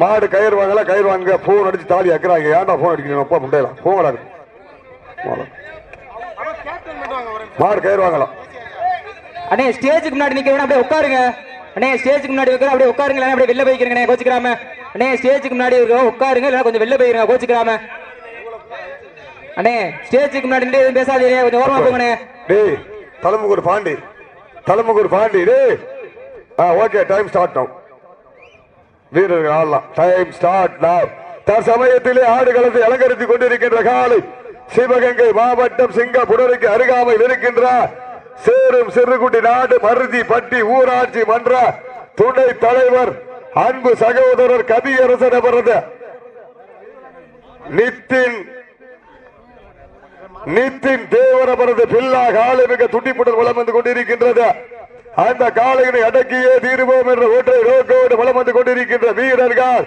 மாடு கயிறு வாங்கல கயிறு வாங்க போன் அடிச்சு தாலி அக்கிறாங்க. ஏன்டா போன் அடிக்கணும் அப்பா முண்டையில போங்கடா. மாடு கயிறு வாங்கலாம் அண்ணே ஸ்டேஜுக்கு முன்னாடி நிக்கிறவன அப்படியே உட்காருங்க. அண்ணே ஸ்டேஜுக்கு முன்னாடி வைக்கிற அப்படியே உட்காருங்க. அப்படியே வெளில போய்க்கிறீங்க. கோச்சிக்கிறாம அண்ணே ஸ்டேஜுக்கு முன்னாடி இருக்கிற உட்காருங்க. இல்லைன்னா கொஞ்சம் வெளில போயிருங்க கோச்சிக்கிறாம அண்ணே ஸ்டேஜுக்கு முன்னாடி எதுவும் பேசாதீங்க. கொஞ்சம் ஓரமா போங்கண்ணே டேய் தலைமுகூர் பாண்டி. தலைமுகூர் பாண்டி. டேய். ஆ ஓகே டைம் ஸ்டார்ட் நவ் வீரர்கள் ஆடலாம் டைம் ஸ்டார்ட் நவ் தற்சமயத்திலே ஆடுகளத்தை அலங்கரித்துக் கொண்டிருக்கின்ற காலை சிவகங்கை மாவட்டம் சிங்கப்புடருக்கு அருகாமையில் இருக்கின்ற சேரும் சிறுகுட்டி நாடு மருதி பட்டி ஊராட்சி மன்ற துணை தலைவர் அன்பு சகோதரர் கவியரசன் அவரது நித்தின் நித்தின் தேவர் அவரது பில்லா காலை மிக துண்டிப்புடன் வளம் வந்து கொண்டிருக்கின்றது. அந்த காலையினை அடக்கியே தீருவோம் என்ற ஒற்றை நோக்கோடு வளம் வந்து கொண்டிருக்கின்ற வீரர்கள்.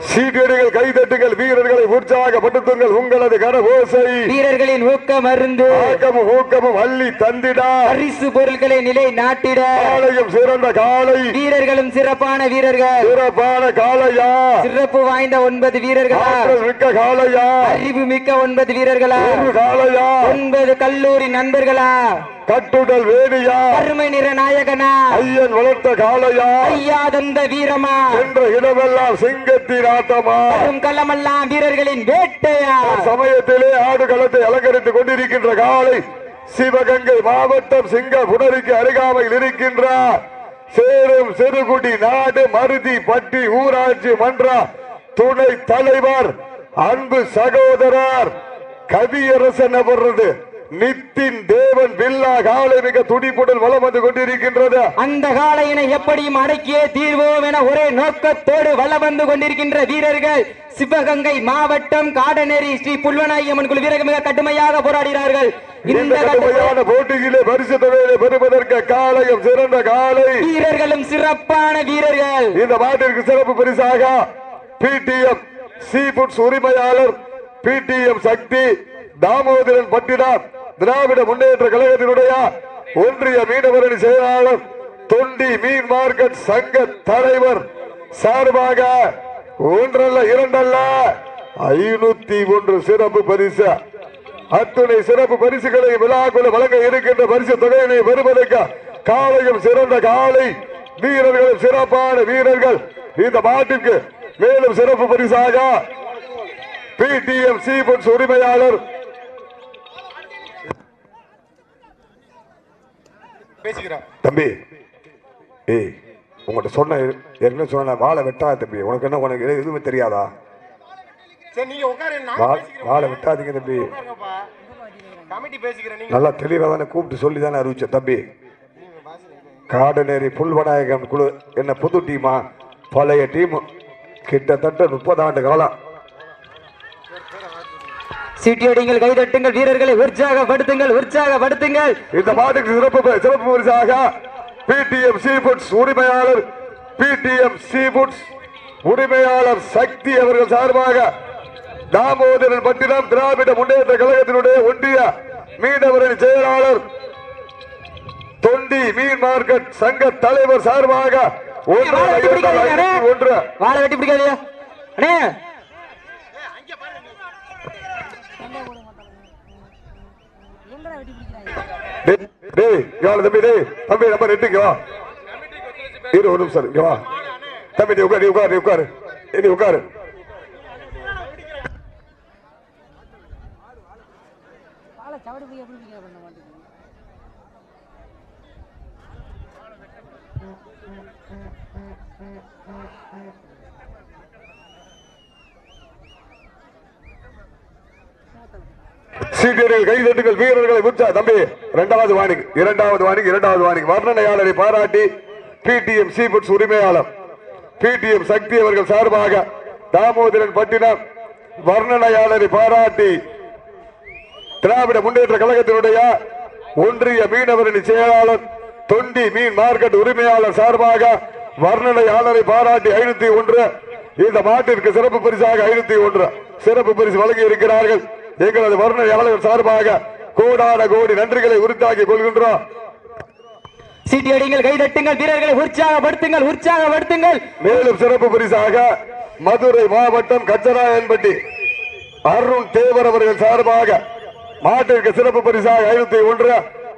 சீட்டடிகள் கைதட்டுகள் வீரர்களை உற்சாகப்படுத்துங்கள் உங்களது கரவோசை வீரர்களின் ஊக்கம் மருந்து ஆக்கமும் ஊக்கமும் அள்ளி தந்திடா. பரிசு பொருட்களை நிலை நாட்டிட. காலையும் சிறந்த காலை. வீரர்களும் சிறப்பான வீரர்கள். சிறப்பான காளையா சிறப்பு வாய்ந்த ஒன்பது வீரர்களா? மிக்க காளையா அறிவு மிக்க ஒன்பது வீரர்களா? காளையா ஒன்பது கல்லூரி நண்பர்களா? கட்டுடல் வேணியா? அருமை நிற நாயகனா? ஐயன் வளர்த்த காளையா? ஐயா தந்த வீரமா? என்ற இடமெல்லாம் சிங்கத்தின் ஆட்டமா? வரும் களமெல்லாம் வீரர்களின் வேட்டையா? சமயத்திலே ஆடு களத்தை அலங்கரித்துக் கொண்டிருக்கின்ற காலை சிவகங்கை மாவட்டம் சிங்க புனருக்கு அருகாமையில் இருக்கின்ற சேரும் சிறுகுடி நாடு மருதி பட்டி ஊராட்சி மன்ற துணை தலைவர் அன்பு சகோதரர் கவியரசன் அவரது நித்தின் தேவன் வில்லா காலை மிக துடிப்புடன் வளம் வந்து கொண்டிருக்கின்றது. அந்த காளையினை எப்படியும் அடக்கியே தீர்வோம் என ஒரே நோக்கத்தோடு வல வந்து கொண்டிருக்கின்ற வீரர்கள் சிவகங்கை மாவட்டம் காடநேரி ஸ்ரீ புல்வநாயம்மன் குழு வீரர்கள் மிக கடுமையாக போராடுகிறார்கள் இந்த கடுமையான போட்டியிலே பரிசு தொகையை பெறுவதற்கு காலையும் சிறந்த காலை வீரர்களும் சிறப்பான வீரர்கள். இந்த மாட்டிற்கு சிறப்பு பரிசாக பிடிஎம் சி புட்ஸ் உரிமையாளர் பிடிஎம் சக்தி தாமோதரன் பட்டினார். திராவிட முன்னேற்ற கழகத்தினுடைய ஒன்றிய மீனவரணி செயலாளர் தொண்டி மீன் மார்க்கெட் சங்க தலைவர் சார்பாக ஒன்றல்ல இரண்டல்ல ஐநூத்தி ஒன்று சிறப்பு பரிசு. அத்துணை சிறப்பு பரிசுகளை விழாக்குள்ள வழங்க இருக்கின்ற பரிசு தொகையினை பெறுவதற்கு காலையும் சிறந்த காலை வீரர்களும் சிறப்பான வீரர்கள். இந்த மாட்டிற்கு மேலும் சிறப்பு பரிசாக பிடிஎம் சீபுட்ஸ் உரிமையாளர் தம்பி ஏய் உங்கள்கிட்ட சொன்ன என்ன சொன்ன வாழை வெட்டாத தம்பி. உனக்கு என்ன உனக்கு எது- எதுவுமே தெரியாதா? வாழை வெட்டாதீங்க தம்பி. நல்லா தெளிவாக தானே கூப்பிட்டு சொல்லி தானே அறிவிச்சேன் தம்பி. காடநேரி புல்வநாயகம் குழு என்ன புது டீமா? பழைய டீம் கிட்டத்தட்ட முப்பது ஆண்டு காலம் சீட்டியடிங்கள் கைதட்டுங்கள் வீரர்களை உற்சாகப்படுத்துங்கள் உற்சாகப்படுத்துங்கள். இந்த மாட்டுக்கு சிறப்பு சிறப்பு பரிசாக பிடிஎம் சீபுட்ஸ் உரிமையாளர் பிடிஎம் சீபுட்ஸ் உரிமையாளர் சக்தி அவர்கள் சார்பாக தாமோதரன் பட்டினம் திராவிட முன்னேற்ற கழகத்தினுடைய ஒன்றிய மீனவரணி செயலாளர் தொண்டி மீன் மார்க்கெட் சங்க தலைவர் சார்பாக ஒன்று வாழை வெட்டி பிடிக்காதீங்க, அண்ணே. ஐந்து ஒன்று. வாழை வெட்டி பிடிக்காதீங்க. டேய், டேய், இங்க வா, தம்பி டேய் தம்பி நம்ம ரெட்டுங்க வா. இரு ஒரு நிமிஷம் இங்க வா. தம்பி நீ உட்காரு உட்காரு உட்காரு. நீ உட்காரு. சவடி போய் வீரர்களை உற்சா தம்பி இரண்டாவது வாணிக்கு இரண்டாவது வாணிக்கு இரண்டாவது வாணிக்கு வர்ணனையாளரை பாராட்டி பிடிஎம் சீபுட்ஸ் உரிமையாளர். பிடிஎம் சக்தி அவர்கள் சார்பாக தாமோதரன் பட்டினம் வர்ணனையாளரை பாராட்டி திராவிட முன்னேற்ற கழகத்தினுடைய ஒன்றிய மீனவரணி செயலாளர் தொண்டி மீன் மார்க்கெட் உரிமையாளர் சார்பாக வர்ணனையாளரை பாராட்டி ஐநூத்தி ஒன்று. இந்த மாட்டிற்கு சிறப்பு பரிசாக ஐநூத்தி ஒன்று. சிறப்பு பரிசு வழங்கி இருக்கிறார்கள் எங்களது வர்ணனையாளர் சார்பாக கோடான கோடி நன்றிகளை உரித்தாக்கி கொள்கின்றோம். சீட்டி அடிங்கள் கை தட்டுங்கள் வீரர்களை உற்சாகப்படுத்துங்கள் உற்சாகப்படுத்துங்கள். மேலும் சிறப்பு பரிசாக மதுரை மாவட்டம் கச்சராயன்பட்டி அருண் தேவர் அவர்கள் சார்பாக மாட்டிற்கு சிறப்பு பரிசாக ஐநூத்தி ஒன்று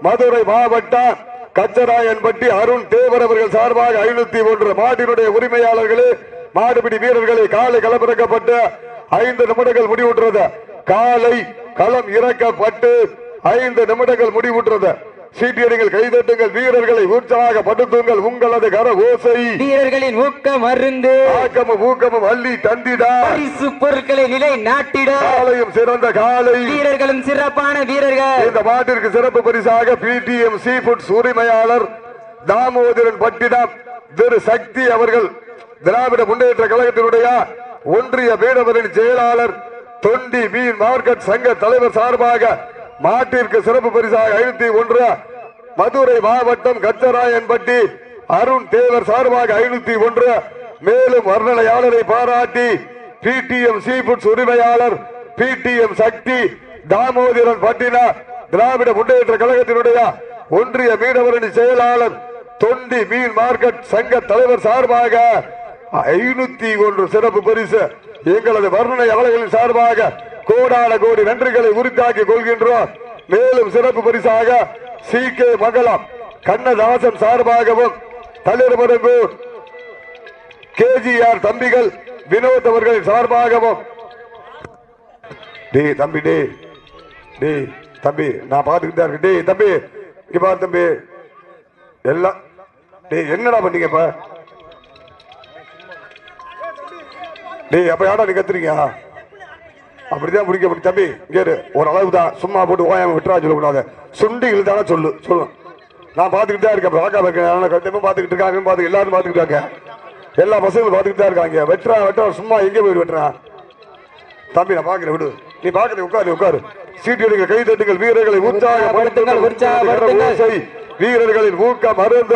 மதுரை மாவட்டம் கச்சராயன்பட்டி அருண் தேவர் அவர்கள் சார்பாக ஐநூத்தி ஒன்று. மாட்டினுடைய உரிமையாளர்களே மாடுபிடி வீரர்களை காலை களமிறக்கப்பட்டு ஐந்து நிமிடங்கள் முடிவுற்றது. காலை களம் இறக்கப்பட்டு ஐந்து நிமிடங்கள் முடிவுற்றது. சீட்டியடிகள் கைதட்டுங்கள் வீரர்களை உற்சாகப்படுத்துங்கள் உங்களது கர ஓசை. வீரர்களின் ஊக்கம் மருந்து ஆக்கமும் ஊக்கமும் அள்ளி தந்திடா. பரிசு பொருட்களை நிலை நாட்டிட. காலையும் சிறந்த காலை. வீரர்களும் சிறப்பான வீரர்கள். இந்த மாட்டிற்கு சிறப்பு பரிசாக பிடிஎம் சீ ஃபுட்ஸ் உரிமையாளர் தாமோதரன் பட்டினம் திரு சக்தி அவர்கள் திராவிட முன்னேற்ற கழகத்தினுடைய ஒன்றிய மீனவரின் செயலாளர் தொண்டி மீன் மார்க்கெட் சங்க தலைவர் சார்பாக மாட்டிற்கு சிறப்பு பரிசாக ஐநூத்தி ஒன்று மதுரை மாவட்டம் கச்சராயன்பட்டி அருண் தேவர் சார்பாக ஐநூத்தி ஒன்று மேலும் வர்ணனையாளரை பாராட்டி பிடிஎம் சீஃபுட்ஸ் உரிமையாளர் பிடிஎம் சக்தி தாமோதரன் பட்டினா திராவிட முன்னேற்ற கழகத்தினுடைய ஒன்றிய மீனவரணி செயலாளர் தொண்டி மீன் மார்க்கெட் சங்க தலைவர் சார்பாக ஐநூத்தி ஒன்று சிறப்பு பரிசு. எங்களது வர்ணனை வர்ணனையாளர்களின் சார்பாக கோடான கோடி நன்றிகளை உரித்தாக்கி கொள்கின்றோம். மேலும் சிறப்பு பரிசாக சி கே மகளம் கண்ணதாசன் சார்பாகவும் தளிர்மருங்கூர் கேஜிஆர் தம்பிகள் வினோத் அவர்களின் சார்பாகவும். டே தம்பி டேய். டே தம்பி நான் பார்த்துக்கிட்டு தான் இருக்கேன். டேய் தம்பி இங்க பார் தம்பி. எல்லாம் டேய் என்னடா பண்ணீங்கப்ப டேய் அப்ப யாரா நீ கத்துறீங்க? அப்படிதான் முடிக்க முடியும். தம்பி இரு. ஒரு அளவு தான். சும்மா போட்டு ஓயாம விட்டுறா சொல்லக்கூடாது. சுண்டி இழுத்தானே சொல்லு. சொல்லு. நான் பார்த்துக்கிட்டு தான் இருக்கேன் பார்க்காம இருக்கேன் கண்டிப்பா பார்த்துக்கிட்டு இருக்காங்க பார்த்து எல்லாரும் பார்த்துக்கிட்டாங்க எல்லா பசங்களும் பார்த்துக்கிட்டு தான் இருக்காங்க. வெட்டுறா வெட்டுறா சும்மா எங்கே போய் வெட்டுறான் தம்பி நான் பாக்குறேன் விடு. நீ பாக்குற உட்காரு உட்காரு. சீட்டு எடுங்க கை தட்டுங்கள். வீரர்களை உற்சாகப்படுத்துங்கள். வீரர்களின் ஊக்கம் அருந்த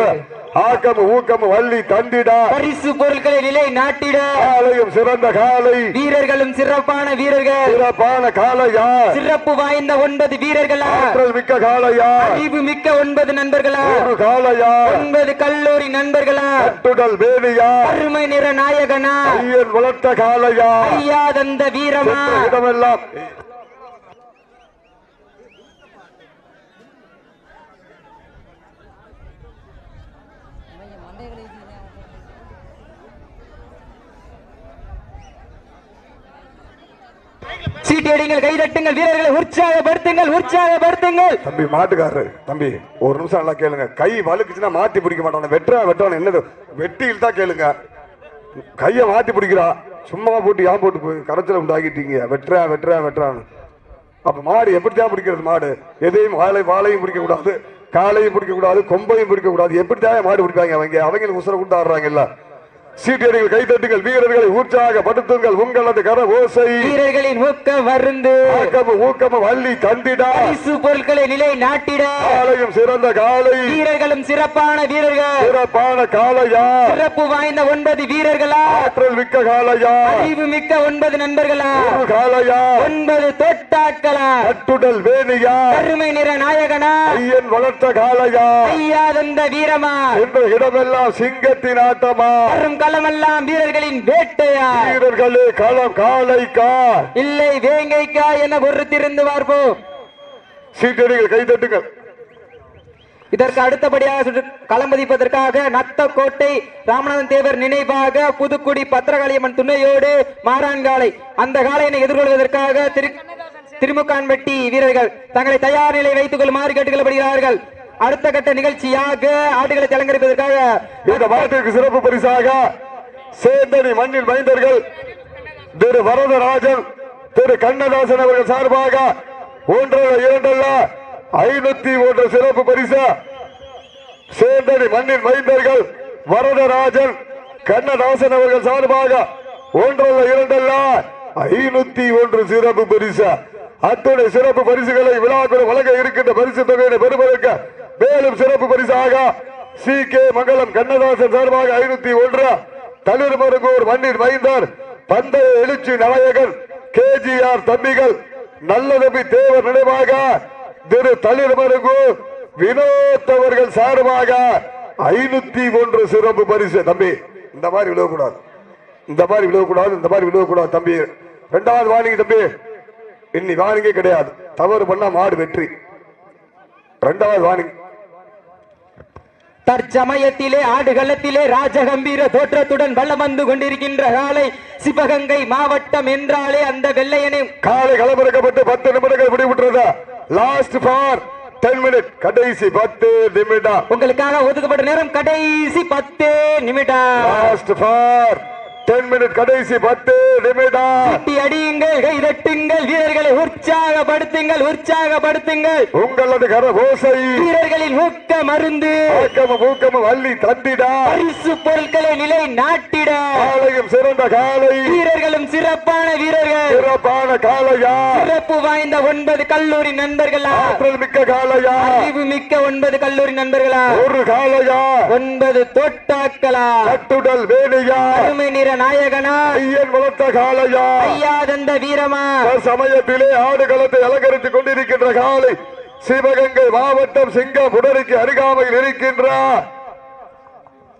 ஆக்கம் ஊக்கம் வள்ளி தண்டிடா. பரிசு பொருட்களை நிலை நாட்டிட. காலையும் சிறந்த காலை. வீரர்களும் சிறப்பான வீரர்கள். சிறப்பான காலையா? சிறப்பு வாய்ந்த ஒன்பது வீரர்களா? ஆற்றல் மிக்க காலையா? அறிவு மிக்க ஒன்பது நண்பர்களா? ஒரு காலையா? ஒன்பது கல்லூரி நண்பர்களா? கட்டுடல் வேலியா? அருமை நிற நாயகனா? ஐயன் வளர்த்த காலையா? ஐயா தந்த வீரமா? இடமெல்லாம் சீட்டி அடிங்கள் கை வீரர்களை உற்சாகப்படுத்துங்கள் உற்சாகப்படுத்துங்கள். தம்பி மாட்டுக்காரரு தம்பி ஒரு நிமிஷம் நல்லா கேளுங்க. கை வலுக்குச்சுன்னா மாத்தி பிடிக்க மாட்டான். வெட்டுறா வெட்டுவான் என்னது? வெட்டியில் தான் கேளுங்க. கையை மாத்தி பிடிக்கிறா. சும்மா போட்டு ஏன் போட்டு போய் கரைச்சல உண்டாக்கிட்டீங்க. வெட்டுறா வெட்டுறா வெட்டுறான்னு. அப்ப மாடு எப்படித்தான் பிடிக்கிறது மாடு? எதையும் வாழை வாழையும் பிடிக்க கூடாது காலையும் பிடிக்க கூடாது கொம்பையும் பிடிக்க கூடாது எப்படித்தான் மாடு பிடிப்பாங்க அவங்க? அவங்களுக்கு உசுர கொண்டு ஆடுறாங்கல்ல. சீட்டியடிகள் கைத்தட்டுங்கள் வீரர்களை உற்சாகப்படுத்துங்கள் உங்களது கர ஓசை. வீரர்களின் ஊக்கம் வருந்து ஆக்கமும் ஊக்கமும் வள்ளி தந்திடா. பரிசு பொருட்களை நிலை நாட்டிட. காலையும் சிறந்த காலை. வீரர்களும் சிறப்பான வீரர்கள். சிறப்பான காலையா சிறப்பு வாய்ந்த ஒன்பது வீரர்களா? ஆற்றல் மிக்க காலையா அறிவு மிக்க ஒன்பது நண்பர்களா? ஒரு காலையா ஒன்பது தொட்டாக்களா? கட்டுடல் வேணியா. அருமை நிற நாயகனா? ஐயன் வளர்த்த காலையா ஐயா தந்த வீரமா? என்ற இடமெல்லாம் சிங்கத்தின் ஆட்டமா. வரும் களமெல்லாம் வீரர்களின் வேட்டையா வீரர்களே களம் காலைக்கா. இல்லை வேங்கைக்கா என பொறுத்திருந்து பார்ப்போம் சீட்டடிகள் கைதட்டுங்கள் இதற்கு அடுத்தபடியாக களம்பதிப்பதற்காக நத்தக்கோட்டை ராமநாதன் தேவர் நினைவாக புதுக்குடி பத்திரகாளியம்மன் துணையோடு மாறான்காலை அந்த காளையினை எதிர்கொள்வதற்காக திரு திருமுக்கான்பட்டி வீரர்கள் தங்களை தயார் நிலை வைத்துக் கொள்ளுமாறு கேட்டுக்கொள்ளப்படுகிறார்கள். அடுத்த கட்ட நிகழ்ச்சியாக ஆடுகளை அலங்கரிப்பதற்காக இந்த மாட்டிற்கு சிறப்பு பரிசாக சேந்தனி மண்ணில் மைந்தர்கள் திரு வரதராஜன் திரு கண்ணதாசன் அவர்கள் சார்பாக ஒன்றல்ல இரண்டல்ல ஐநூத்தி ஒன்று சிறப்பு பரிசு. சேந்தனி மண்ணின் மைந்தர்கள் வரதராஜன் கண்ணதாசன் அவர்கள் சார்பாக ஒன்றல்ல இரண்டல்ல ஐநூத்தி ஒன்று சிறப்பு பரிசு. அத்துடைய சிறப்பு பரிசுகளை விழாக்கள் வழங்க இருக்கின்ற பரிசு தொகையை பெறுவதற்கு மேலும் சிறப்பு பரிசாக சி கே மங்கலம் கண்ணதாசன் சார்பாக ஐநூத்தி ஒன்று. தளிர்மருங்கூர் மண்ணின் மைந்தார் பந்தய எழுச்சி நாயகன் கேஜிஆர் தம்பிகள் நல்ல தம்பி தேவர் நினைவாக திரு தளிர்மருங்கூர் வினோத் அவர்கள் சார்பாக ஐநூத்தி ஒன்று சிறப்பு பரிசு. தம்பி இந்த மாதிரி விழுவக்கூடாது இந்த மாதிரி விழுவக்கூடாது இந்த மாதிரி விழுவக்கூடாது தம்பி. ரெண்டாவது வாணிங்க தம்பி. இன்னி வாணிங்க கிடையாது. தவறு பண்ணா மாடு வெற்றி. ரெண்டாவது வாணிங்க தற்சமயத்திலே ஆடுகளத்திலே ராஜகம்பீர தோற்றத்துடன் வலம் வந்து கொண்டிருக்கின்ற காலை சிவகங்கை மாவட்டம் என்றாலே அந்த வெள்ளையனை. காலை களமிறக்கப்பட்டு பத்து நிமிடங்கள் முடிவுற்றது. லாஸ்ட் ஃபார் டென் மினிட் கடைசி பத்து நிமிடம். உங்களுக்காக ஒதுக்கப்பட்ட நேரம் கடைசி பத்து நிமிடம். லாஸ்ட் ஃபார் டென் கடைசி பத்து நிமிடம். அடியுங்கள் கை தட்டுங்கள் வீரர்களை உற்சாகப்படுத்துங்கள் உற்சாகப்படுத்துங்கள். உங்களது கரபோசை வீரர்களின் ஊக்க மருந்து ஆக்கமும் ஊக்கமும் அள்ளி தந்திடா. பரிசு பொருட்களை நிலை நாட்டிட. காலையும் சிறந்த காலை. வீரர்களும் சிறப்பான வீரர்கள். சிறப்பான காலையா சிறப்பு வாய்ந்த ஒன்பது கல்லூரி நண்பர்களா. ஆற்றல் மிக்க காலையா அறிவு மிக்க ஒன்பது கல்லூரி நண்பர்களா. ஒரு காலையா ஒன்பது தோட்டாக்களா. கட்டுடல் வேணியா. அருமை நிற நாயகனா? ஐயன் வளர்த்த காலையா ஐயாதந்த வீரமா? சமயத்திலே ஆடுகளத்தை அலங்கரித்துக் கொண்டிருக்கின்ற காலை சிவகங்கை மாவட்டம் சிங்கம் உடலுக்கு அருகாமையில் இருக்கின்ற.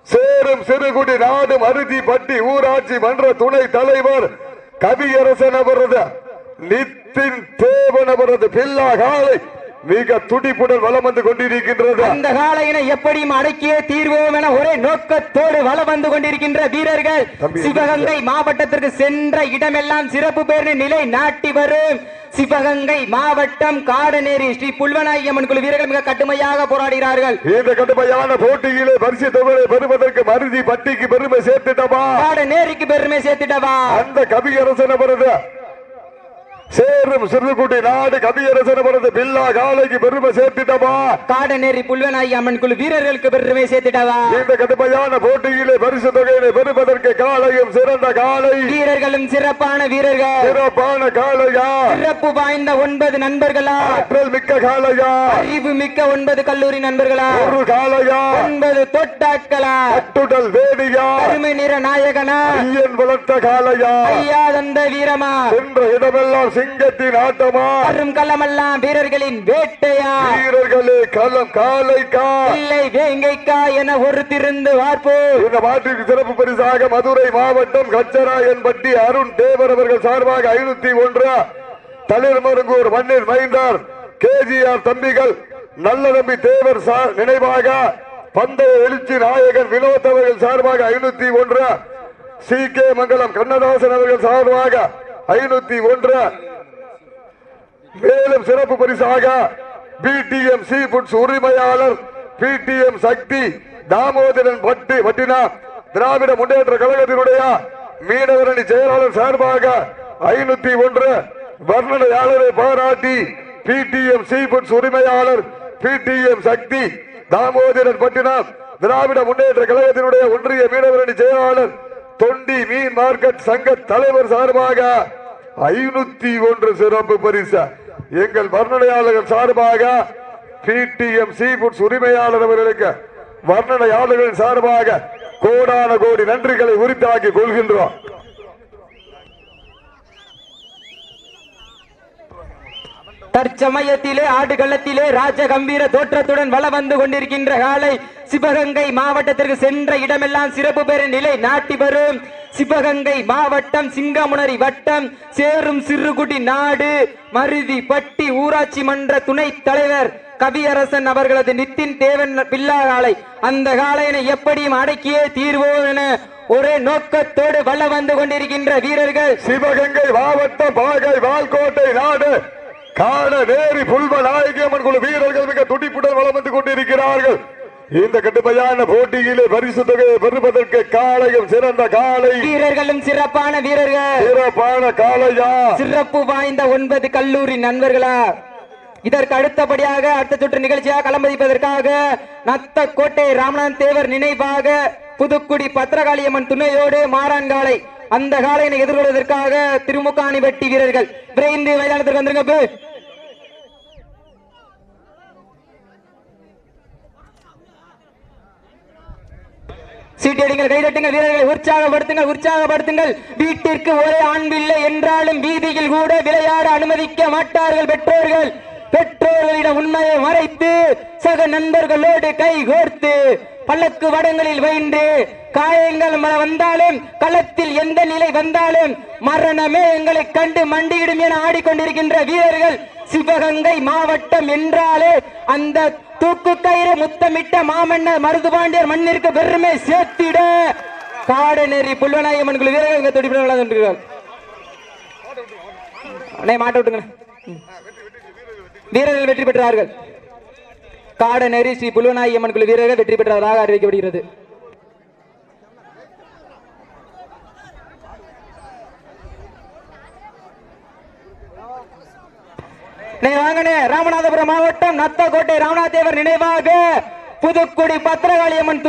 சேரும் சிறுகுடி நாடு மருதி பட்டி ஊராட்சி மன்ற துணை தலைவர் கவியரசன் அவரது நித்தின் தேவன் அவரது பில்லா காலை மிக துடிப்புடன் வலம் வந்து கொண்டிருக்கின்றது. அந்த காலையினை எப்படியும் அடக்கியே தீர்வோம் என ஒரே நோக்கத்தோடு வலம் வந்து கொண்டிருக்கின்ற வீரர்கள் சிவகங்கை மாவட்டத்திற்கு சென்ற இடமெல்லாம் சிறப்பு பேரணி நிலை நாட்டி வரும். சிவகங்கை மாவட்டம் காடநேரி ஸ்ரீ புல்வநாயம்மன் குழு வீரர்கள் மிக கடுமையாக போராடுகிறார்கள். இந்த கடுமையான போட்டியிலே பரிசு தொகையை பெறுவதற்கு மருதி பட்டிக்கு பெருமை சேர்த்துட்டமா காடநேரிக்கு பெருமை சேர்த்துட்டவா அந்த கவியரசன் அவரது சேரும் சிறுகுடி நாடு கவியரசன் அவரது பில்லா காலைக்கு பெருமை சேர்த்துட்டமா காடநேரி புல்வநாயகி அம்மன் குழு வீரர்களுக்கு பெருமை சேர்த்துட்டவா? இந்த கடுமையான போட்டியிலே பரிசு தொகையினை பெறுவதற்கு காலையும் சிறந்த காலை வீரர்களும் சிறப்பான வீரர்கள். சிறப்பான காலையா சிறப்பு வாய்ந்த ஒன்பது நண்பர்களா? ஆற்றல் மிக்க காலையா அறிவு மிக்க ஒன்பது கல்லூரி நண்பர்களா? ஒரு காலையா ஒன்பது தொட்டாக்களா? கட்டுடல் வேடியா அருமை நிற நாயகனா? ஐயன் வளர்த்த காலையா ஐயா தந்த வீரமா? சென்ற இடமெல்லாம் சிங்கத்தின் ஆட்டமா? அரும் களமெல்லாம் வீரர்களின் வேட்டையா? வீரர்களே களம் காலைக்கா? இல்லை வேங்கைக்கா என ஒரு திருந்து பார்ப்போம் இந்த மாட்டிற்கு சிறப்பு பரிசாக மதுரை மாவட்டம் கச்சராயன்பட்டி அருண் தேவர் அவர்கள் சார்பாக ஐநூத்தி ஒன்று. தளிர்மருங்கூர் மண்ணில் மைந்தார் கேஜிஆர் தம்பிகள். நல்ல தம்பி தேவர் சா- நினைவாக பந்தய எழுச்சி நாயகன் வினோத் அவர்கள் சார்பாக ஐநூத்தி ஒன்று. சி கே மங்கலம் கண்ணதாசன் அவர்கள் சார்பாக ஐநூத்தி ஒன்று. மேலும் சிறப்பு பரிசாக பிடிஎம் சி புட்ஸ் உரிமையாளர் பிடிஎம் சக்தி தாமோதரன் பட்டி பட்டினா திராவிட முன்னேற்ற கழகத்தினுடைய மீனவரணி செயலாளர் சார்பாக ஐநூத்தி ஒன்று வர்ணனையாளரை பாராட்டி பிடிஎம் சி புட்ஸ் உரிமையாளர் பிடிஎம் சக்தி தாமோதரன் பட்டினம் திராவிட முன்னேற்ற கழகத்தினுடைய ஒன்றிய மீனவரணி செயலாளர் தொண்டி மீன் மார்க்கெட் சங்க தலைவர் சார்பாக ஐநூத்தி ஒன்று சிறப்பு பரிசு. எங்கள் வர்ணனையாளர்கள் சார்பாக பிடிஎம் சி உரிமையாளர் அவர்களுக்கு வர்ணனையாளர்கள் சார்பாக கோடான கோடி நன்றிகளை உரித்தாக்கி கொள்கின்றோம். தற்சமயத்திலே ஆடுகளத்திலே ராஜகம்பீர தோற்றத்துடன் வள வந்து கொண்டிருக்கின்ற காலை சிவகங்கை மாவட்டத்திற்கு சென்ற இடமெல்லாம் சிறப்பு பெற நிலை நாட்டி வரும். சிவகங்கை மாவட்டம் சிங்கமுனரி வட்டம் சேரும் சிறுகுடி நாடு மருதி பட்டி ஊராட்சி மன்ற துணைத் தலைவர் கவியரசன் அவர்களது நித்தின் தேவன் பில்லா காலை. அந்த காளையனை எப்படியும் அடக்கியே தீர்வோம் என ஒரே நோக்கத்தோடு வல்ல வந்து கொண்டிருக்கின்ற வீரர்கள் சிவகங்கை மாவட்டம் பாகை வால்கோட்டை நாடு. காண நேரி புல்வ நாயகியம்மன் குழு வீரர்கள் மிக துடிப்புடன் வளம் வந்து கொண்டிருக்கிறார்கள். இந்த கடுமையான போட்டியிலே பரிசு தொகையை பெறுவதற்கு காலையும் சிறந்த காலை வீரர்களும் சிறப்பான வீரர்கள். சிறப்பான காலையா சிறப்பு வாய்ந்த ஒன்பது கல்லூரி நண்பர்களா இதற்கு அடுத்தபடியாக அடுத்த சுற்று நிகழ்ச்சியாக களம்பதிப்பதற்காக நத்த கோட்டை ராமநாதன் தேவர் நினைவாக புதுக்குடி பத்திரகாளியம்மன் துணையோடு மாறான் காலை அந்த காலையினை எதிர்கொள்வதற்காக திருமுக்காணி வெட்டி வீரர்கள். விரைந்து மைதானத்திற்கு வந்துருங்க சீட்டடிங்கள் கைதட்டுங்கள் வீரர்களை உற்சாகப்படுத்துங்கள் உற்சாகப்படுத்துங்கள். வீட்டிற்கு ஒரே ஆண்பில்லை என்றாலும் வீதியில் கூட விளையாட அனுமதிக்க மாட்டார்கள் பெற்றோர்கள். பெற்றோர்களிடம் உண்மையை மறைத்து சக நண்பர்களோடு கை கோர்த்து பல்லக்கு வடங்களில் வைந்து காயங்கள் வந்தாலும் களத்தில் எந்த நிலை வந்தாலும் மரணமே எங்களை கண்டு மண்டியிடும் என ஆடிக்கொண்டிருக்கின்ற வீரர்கள் சிவகங்கை மாவட்டம் என்றாலே அந்த தூக்கு கயிறு முத்தமிட்ட மாமன்னர் மருதுபாண்டியர் மண்ணிற்கு பெருமை சேர்த்திட. காடநெறி புல்வநாயகமன் குழு வீரர்கள் இங்கே துடிப்பிட விளையாண்டு அண்ணே மாட்ட விட்டுங்க. வீரர்கள் வெற்றி பெற்றார்கள். காடநெறி ஸ்ரீ புல்வநாயகம்மன் குழு வீரர்கள் வெற்றி பெற்றதாக அறிவிக்கப்படுகிறது. வாங்கனே ராமநாதபுரம் மாவட்டம் நத்தக்கோட்டை ராமநாதேவர் நினைவாக புதுக்குடி பத்திரகாளியம்மன்